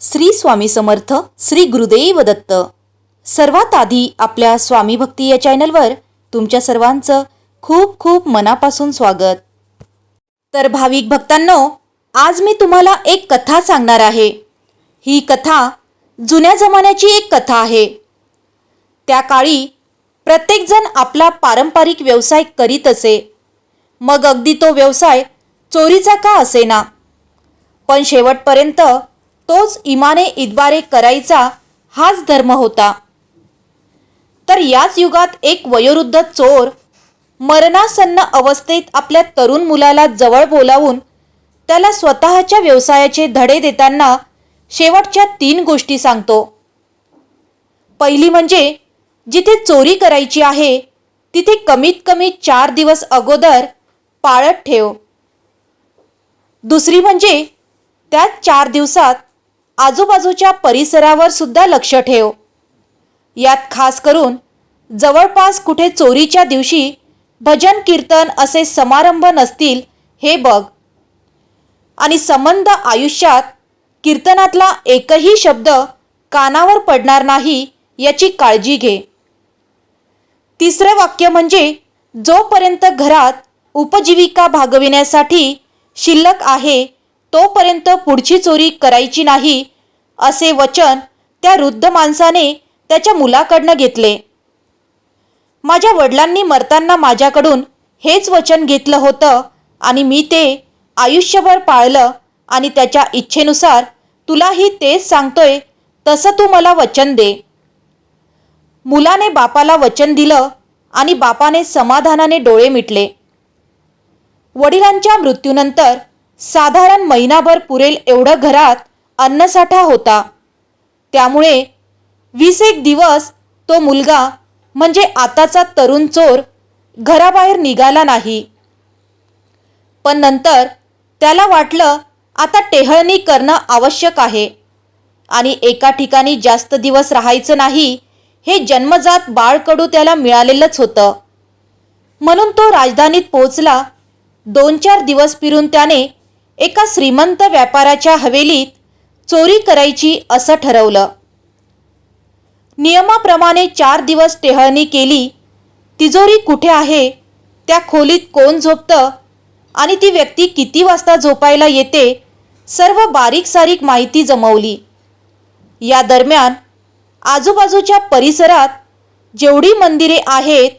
श्री स्वामी समर्थ श्री गुरुदेव दत्त. सर्वात आधी आपल्या स्वामी भक्ती या चॅनलवर तुमच्या सर्वांचं खूप खूप मनापासून स्वागत. तर भाविक भक्तांनो आज मी तुम्हाला एक कथा सांगणार आहे. ही कथा जुन्या जमान्याची एक कथा आहे. त्या काळी प्रत्येकजण आपला पारंपरिक व्यवसाय करीत असे. मग अगदी तो व्यवसाय चोरीचा का असेना? पण शेवटपर्यंत तोच इमाने इद्वारे करायचा हाच धर्म होता. तर याच युगात एक वयोवृद्ध चोर मरणासन्न अवस्थेत आपल्या तरुण मुलाला जवळ बोलावून त्याला स्वतःच्या व्यवसायाचे धडे देताना शेवटच्या तीन गोष्टी सांगतो. पहिली म्हणजे जिथे चोरी करायची आहे तिथे कमीत कमी चार दिवस अगोदर पाळत ठेव. दुसरी म्हणजे त्याच चार दिवसात आजूबाजूच्या परिसरावर सुद्धा लक्ष ठेव. यात खास करून जवळपास कुठे चोरीच्या दिवशी भजन कीर्तन असे समारंभ नसतील हे बघ. आणि संबंध आयुष्यात कीर्तनातला एकही शब्द कानावर पडणार नाही याची काळजी घे. तिसरं वाक्य म्हणजे जोपर्यंत घरात उपजीविका भागविण्यासाठी शिल्लक आहे तोपर्यंत पुढची चोरी करायची नाही असे वचन त्या वृद्ध माणसाने त्याच्या मुलाकडनं घेतले. माझ्या वडिलांनी मरताना माझ्याकडून हेच वचन घेतलं होतं आणि मी ते आयुष्यभर पाळलं आणि त्याच्या इच्छेनुसार तुलाही तेच सांगतोय तसं तू मला वचन दे. मुलाने बापाला वचन दिलं आणि बापाने समाधानाने डोळे मिटले. वडिलांच्या मृत्यूनंतर साधारण महिनाभर पुरेल एवढं घरात अन्नसाठा होता. त्यामुळे वीस एक दिवस तो मुलगा म्हणजे आताचा तरुण चोर घराबाहेर निघाला नाही. पण नंतर त्याला वाटलं आता टेहळणी करणं आवश्यक आहे आणि एका ठिकाणी जास्त दिवस राहायचं नाही हे जन्मजात बाळकडू त्याला मिळालेलंच होतं. म्हणून तो राजधानीत पोहोचला. दोन चार दिवस फिरून त्याने एका श्रीमंत व्यापाराच्या हवेलीत चोरी करायची असं ठरवलं. नियमाप्रमाणे चार दिवस टेहळणी केली. तिजोरी कुठे आहे? त्या खोलीत कोण झोपतं? आणि ती व्यक्ती किती वाजता झोपायला येते? सर्व बारीक सारीक माहिती जमवली. या दरम्यान आजूबाजूच्या परिसरात जेवढी मंदिरे आहेत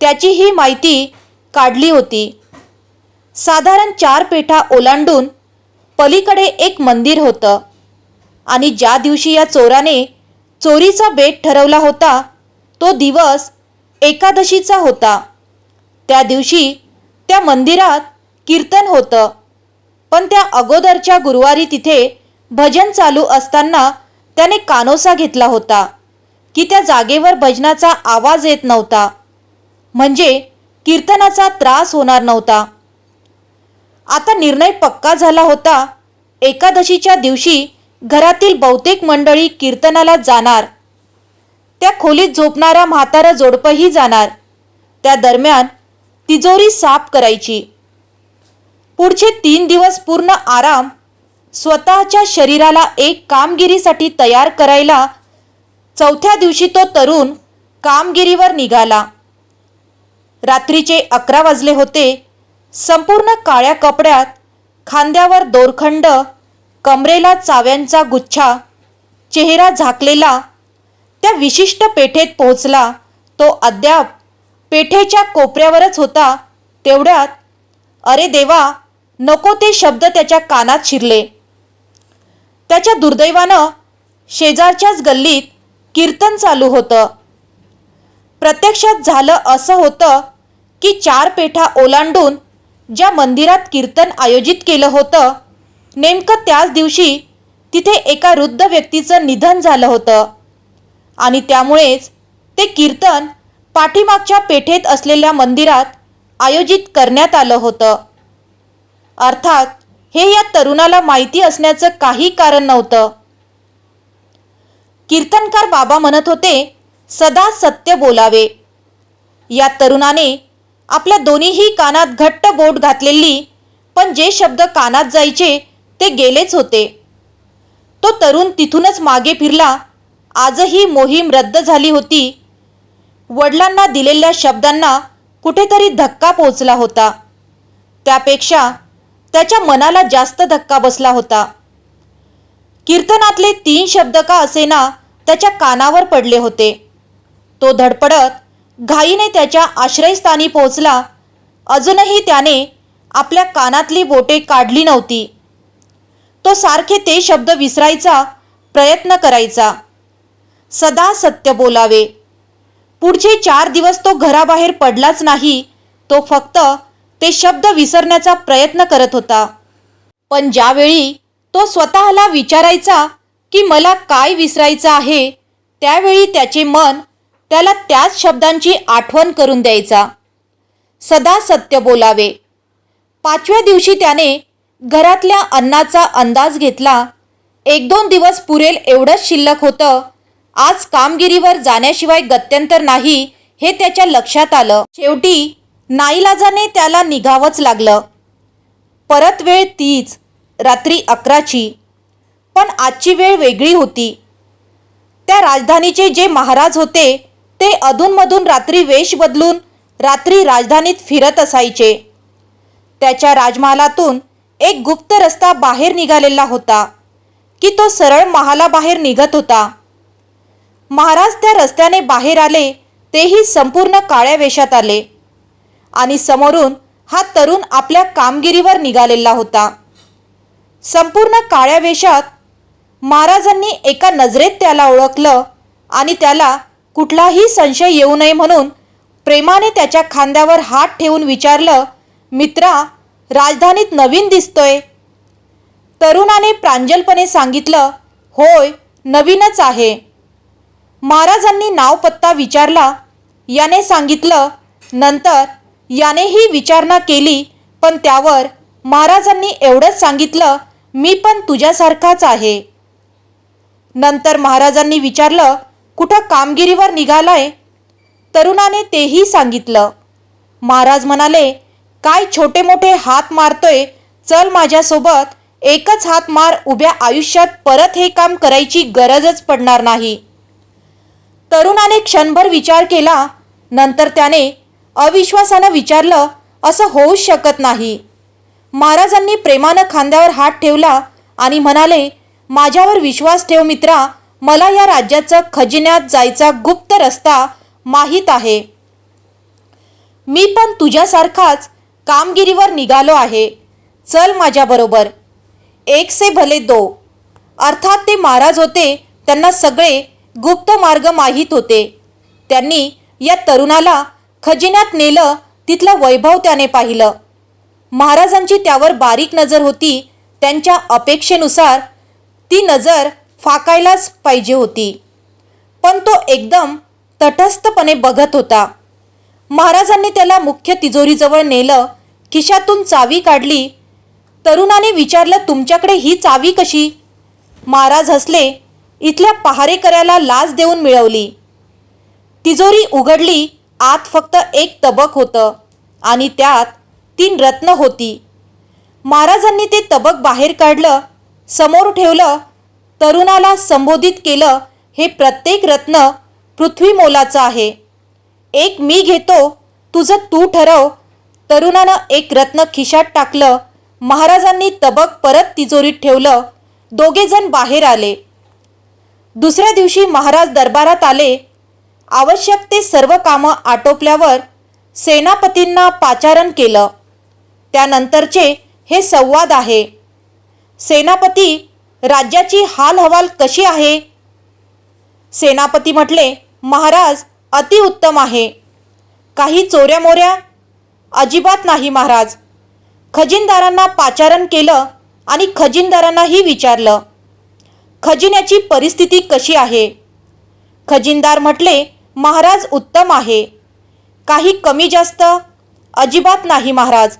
त्याची ही माहिती काढली होती. साधारण चार पेठा ओलांडून पलीकडे एक मंदिर होतं. आणि ज्या दिवशी या चोराने चोरीचा बेट ठरवला होता तो दिवस एकादशीचा होता. त्या दिवशी त्या मंदिरात कीर्तन होतं. पण त्या अगोदरच्या गुरुवारी तिथे भजन चालू असताना त्याने कानोसा घेतला होता की त्या जागेवर भजनाचा आवाज येत नव्हता. म्हणजे कीर्तनाचा त्रास होणार नव्हता. आता निर्णय पक्का झाला होता. एकादशीच्या दिवशी घरातील बहुतेक मंडळी कीर्तनाला जाणार. त्या खोलीत झोपणारा म्हातारा जोडपंही जाणार. त्या दरम्यान तिजोरी साफ करायची. पुढचे तीन दिवस पूर्ण आराम स्वतःच्या शरीराला एक कामगिरीसाठी तयार करायला चौथ्या दिवशी तो तरुण कामगिरीवर निघाला. रात्रीचे अकरा वाजले होते. संपूर्ण काळ्या कपड्यात खांद्यावर दोरखंड कमरेला चाव्यांचा गुच्छा चेहरा झाकलेला त्या विशिष्ट पेठेत पोहोचला. तो अद्याप पेठेच्या कोपऱ्यावरच होता. तेवढ्यात अरे देवा नको ते शब्द त्याच्या कानात शिरले. त्याच्या दुर्दैवानं शेजारच्याच गल्लीत कीर्तन चालू होतं. प्रत्यक्षात झालं असं होतं की चार पेठा ओलांडून ज्या मंदिरात कीर्तन आयोजित केलं होतं नेमकं त्याच दिवशी तिथे एका वृद्ध व्यक्तीचं निधन झालं होतं. आणि त्यामुळेच ते कीर्तन पाठीमागच्या पेठेत असलेल्या मंदिरात आयोजित करण्यात आलं होतं. अर्थात हे या तरुणाला माहिती असण्याचं काही कारण नव्हतं. कीर्तनकार बाबा म्हणत होते सदा सत्य बोलावे. या तरुणाने आपल्या दोन्हीही कानात घट्ट बोट घातलेली पण जे शब्द कानात जायचे ते गेलेच होते. तो तरुण तिथूनच मागे फिरला. आजही मोहीम रद्द झाली होती. वडिलांना दिलेल्या शब्दांना कुठेतरी धक्का पोचला होता. त्यापेक्षा त्याच्या मनाला जास्त धक्का बसला होता. कीर्तनातले तीन शब्द का असेना त्याच्या कानावर पडले होते. तो धडपडत घाईने त्याच्या आश्रयस्थानी पोहोचला. अजूनही त्याने आपल्या कानातली बोटे काढली नव्हती. तो सारखे ते शब्द विसरायचा प्रयत्न करायचा. सदा सत्य बोलावे. पुढचे चार दिवस तो घराबाहेर पडलाच नाही तो फक्त ते शब्द विसरण्याचा प्रयत्न करत होता. पण ज्यावेळी तो स्वतःला विचारायचा की मला काय विसरायचं आहे त्यावेळी त्याचे मन त्याला त्याच शब्दांची आठवण करून द्यायचा. सदा सत्य बोलावे. पाचव्या दिवशी त्याने घरातल्या अन्नाचा अंदाज घेतला. एक दोन दिवस पुरेल एवढंच शिल्लक होतं. आज कामगिरीवर जाण्याशिवाय गत्यंतर नाही हे त्याच्या लक्षात आलं. शेवटी नाईलाजाने त्याला निघावंच लागलं. परत वेळ तीच रात्री अकराची. पण आजची वेळ वेगळी होती. त्या राजधानीचे जे महाराज होते ते अधूनमधून रात्री वेश बदलून रात्री राजधानीत फिरत असायचे. त्याच्या राजमहालातून एक गुप्त रस्ता बाहेर निघालेला होता की तो सरळ महालाबाहेर निघत होता. महाराज त्या रस्त्याने बाहेर आले तेही संपूर्ण काळ्या वेशात आले. आणि समोरून हा तरुण आपल्या कामगिरीवर निघालेला होता. संपूर्ण काळ्या वेशात महाराजांनी एका नजरेत त्याला ओळखलं आणि त्याला कुठलाही संशय येऊ नये म्हणून प्रेमाने त्याच्या खांद्यावर हात ठेवून विचारलं मित्रा राजधानीत नवीन दिसतोय. तरुणाने प्रांजलपणे सांगितलं होय नवीनच आहे. महाराजांनी नावपत्ता विचारला याने सांगितलं नंतर यानेही विचारणा केली पण त्यावर महाराजांनी एवढंच सांगितलं मी पण तुझ्यासारखाच आहे. नंतर महाराजांनी विचारलं कुठं कामगिरीवर निघालाय? तरुणाने तेही सांगितलं. महाराज म्हणाले काय छोटे मोठे हात मारतोय? चल माझ्यासोबत. एकच हात मार उभ्या आयुष्यात परत हे काम करायची गरजच पडणार नाही. तरुणाने क्षणभर विचार केला. नंतर त्याने अविश्वासानं विचारलं असं होऊच शकत नाही. महाराजांनी प्रेमानं खांद्यावर हात ठेवला आणि म्हणाले माझ्यावर विश्वास ठेव मित्रा. मला या राज्याचा खजिन्यात जायचा गुप्त रस्ता माहीत आहे. मी पण तुझ्यासारखाच कामगिरीवर निघालो आहे. चल माझ्याबरोबर एक से भले दो. अर्थात ते महाराज होते त्यांना सगळे गुप्त मार्ग माहीत होते. त्यांनी या तरुणाला खजिन्यात नेलं तिथलं वैभव त्याने पाहिलं. महाराजांची त्यावर बारीक नजर होती त्यांच्या अपेक्षेनुसार ती नजर फाकायलाच पाहिजे होती. पण तो एकदम तटस्थपणे बघत होता. महाराजांनी त्याला मुख्य तिजोरीजवळ नेलं खिशातून चावी काढली. तरुणाने विचारलं तुमच्याकडे ही चावी कशी? महाराज हसले इथल्या पहारेकऱ्याला लाच देऊन मिळवली. तिजोरी उघडली आत फक्त एक तबक होतं आणि त्यात तीन रत्न होती. महाराजांनी ते तबक बाहेर काढलं समोर ठेवलं तरुणाला संबोधित केलं हे प्रत्येक रत्न पृथ्वी मोलाचं आहे. एक मी घेतो तुझं तू ठरव. तरुणानं एक रत्न खिशात टाकलं महाराजांनी तबक परत तिजोरीत ठेवलं दोघेजण बाहेर आले. दुसऱ्या दिवशी महाराज दरबारात आले. आवश्यक ते सर्व कामं आटोपल्यावर सेनापतींना पाचारण केलं. त्यानंतरचे हे संवाद आहे. सेनापती राज्याची हालहवाल कशी आहे? सेनापती म्हटले महाराज अतिउत्तम आहे. काही चोऱ्या मोऱ्या? अजिबात नाही महाराज. खजिनदारांना पाचारण केलं आणि खजिनदारांनाही विचारलं. खजिन्याची परिस्थिती कशी आहे? खजिनदार म्हटले महाराज उत्तम आहे. काही कमी जास्त? अजिबात नाही महाराज.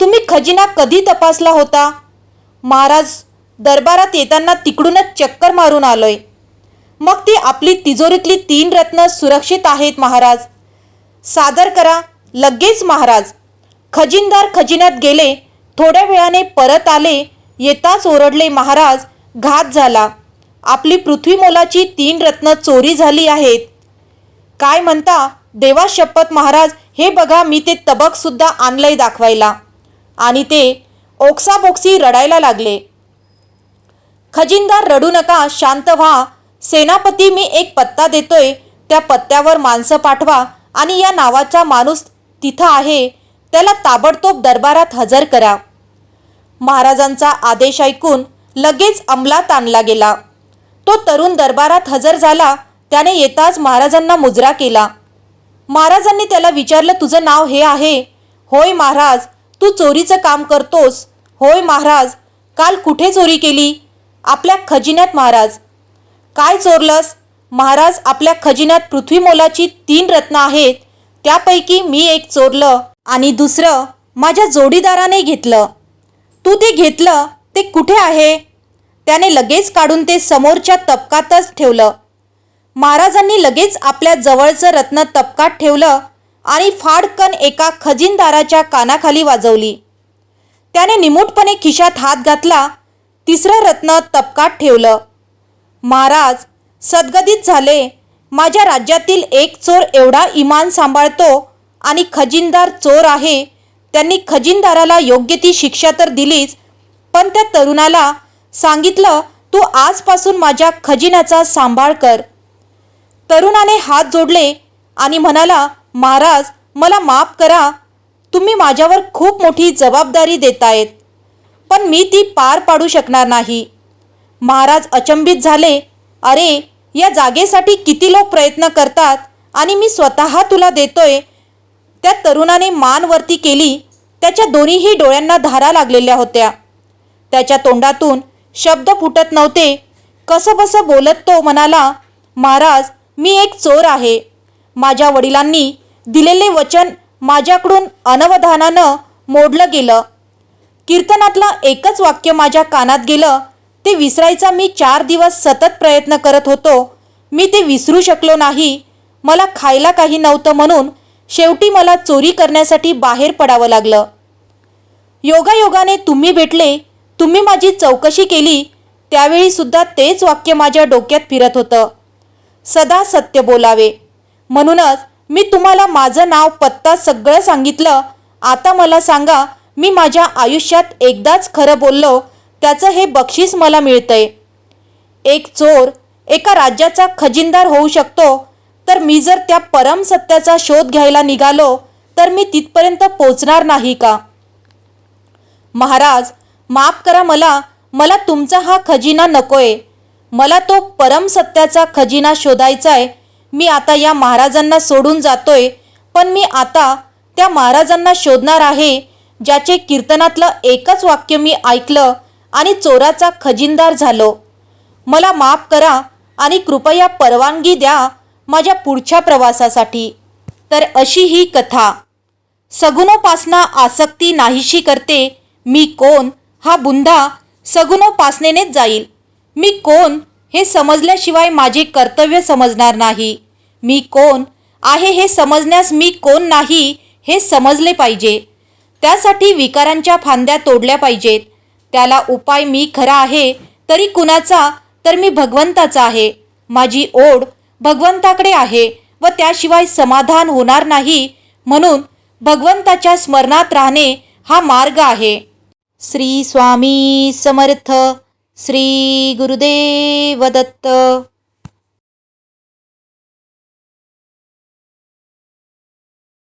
तुम्ही खजिना कधी तपासला होता? महाराज दरबारात येताना तिकडूनच चक्कर मारून आलोय. मग ती आपली तिजोरीतली तीन रत्न सुरक्षित आहेत महाराज. सादर करा लगेच महाराज. खजिनदार खजिन्यात गेले थोड्या वेळाने परत आले येताच ओरडले महाराज घात झाला. आपली पृथ्वी मोलाची तीन रत्न चोरी झाली आहेत. काय म्हणता देवा शपथ महाराज हे बघा मी ते तबकसुद्धा आणलंय दाखवायला. आणि ते ओक्साबोक्सी रडायला लागले. खजिनदार रडू नका शांत व्हा. सेनापती मी एक पत्ता देतोय. त्या पत्त्यावर माणसं पाठवा. आणि या नावाचा माणूस तिथं आहे. त्याला ताबडतोब दरबारात हजर करा. महाराजांचा आदेश ऐकून लगेच अंमलात आणला गेला. तो तरुण दरबारात हजर झाला. त्याने येताच महाराजांना मुजरा केला. महाराजांनी त्याला विचारलं तुझं नाव हे आहे? होय महाराज तू चोरीचं काम करतोस. होय महाराज काल कुठे चोरी केली? आपल्या खजिन्यात महाराज. काय चोरलंस? महाराज आपल्या खजिन्यात पृथ्वी मोलाची तीन रत्न आहेत. त्यापैकी मी एक चोरलं आणि दुसरं माझ्या जोडीदाराने घेतलं. तू ते घेतलं ते कुठे आहे? त्याने लगेच काढून ते समोरच्या तबकातच ठेवलं. महाराजांनी लगेच आपल्या जवळचं रत्न तबकात ठेवलं आणि फाडकन एका खजिनदाराच्या कानाखाली वाजवली. त्याने निमूटपणे खिशात हात घातला तिसरं रत्न तबकात ठेवलं. महाराज सद्गदित झाले. माझ्या राज्यातील एक चोर एवढा इमान सांभाळतो आणि खजिनदार चोर आहे. त्यांनी खजिनदाराला योग्य ती शिक्षा तर दिलीच पण त्या तरुणाला सांगितलं तू आजपासून माझ्या खजिन्याचा सांभाळ कर. तरुणाने हात जोडले आणि म्हणाला महाराज मला माफ करा. तुम्ही माझ्यावर खूप मोठी जबाबदारी देतायत. पण मी ती पार पाडू शकणार नाही. महाराज अचंबित झाले. अरे या जागेसाठी किती लोक प्रयत्न करतात आणि मी स्वतः तुला देतोय. त्या तरुणाने मानवरती केली. त्याच्या दोन्हीही डोळ्यांना धारा लागलेल्या होत्या. त्याच्या तोंडातून शब्द फुटत नव्हते. कसं बसं बोलत तो म्हणाला महाराज मी एक चोर आहे. माझ्या वडिलांनी दिलेले वचन माझ्याकडून अनवधानानं मोडलं गेलं. कीर्तनातलं एकच वाक्य माझ्या कानात गेलं ते विसरायचा मी चार दिवस सतत प्रयत्न करत होतो. मी ते विसरू शकलो नाही. मला खायला काही नव्हतं म्हणून शेवटी मला चोरी करण्यासाठी बाहेर पडावं लागलं. योगायोगाने तुम्ही भेटले तुम्ही माझी चौकशी केली त्यावेळी सुद्धा तेच वाक्य माझ्या डोक्यात फिरत होतं. सदा सत्य बोलावे. म्हणूनच मी तुम्हाला माझं नाव पत्ता सगळं सांगितलं आता मला सांगा मी माझ्या आयुष्यात एकदाच खरं बोललो त्याचं हे बक्षीस मला मिळतंय. एक चोर एका राज्याचा खजिनदार होऊ शकतो तर मी जर त्या परम सत्याचा शोध घ्यायला निघालो तर मी तिथपर्यंत पोचणार नाही का? महाराज माफ करा मला मला तुमचा हा खजिना नकोय. मला तो परम सत्याचा खजिना शोधायचा आहे मी आता या महाराजांना सोडून जातोय पण मी आता त्या महाराजांना शोधणार आहे ज्याचे कीर्तनातलं एकच वाक्य मी ऐकलं आणि चोराचा खजिनदार झालो. मला माफ करा आणि कृपया परवानगी द्या माझ्या पुढच्या प्रवासासाठी. तर अशी ही कथा. सगुणोपासना आसक्ती नाहीशी करते मी कोण हा बुंधा सगुणोपासनेनेच जाईल. मी कोण हे समजल्याशिवाय माझे कर्तव्य समजणार नाही. मी कोण आहे हे समजण्यास मी कोण नाही हे समजले पाहिजे. त्यासाठी विकारांच्या फांद्या तोडल्या पाहिजेत. त्याला उपाय मी खरा आहे तरी कुणाचा? तर मी भगवंताचा आहे. माझी ओढ भगवंताकडे आहे व त्याशिवाय समाधान होणार नाही म्हणून भगवंताच्या स्मरणात राहणे हा मार्ग आहे. श्री स्वामी समर्थ श्री गुरुदेव दत्त.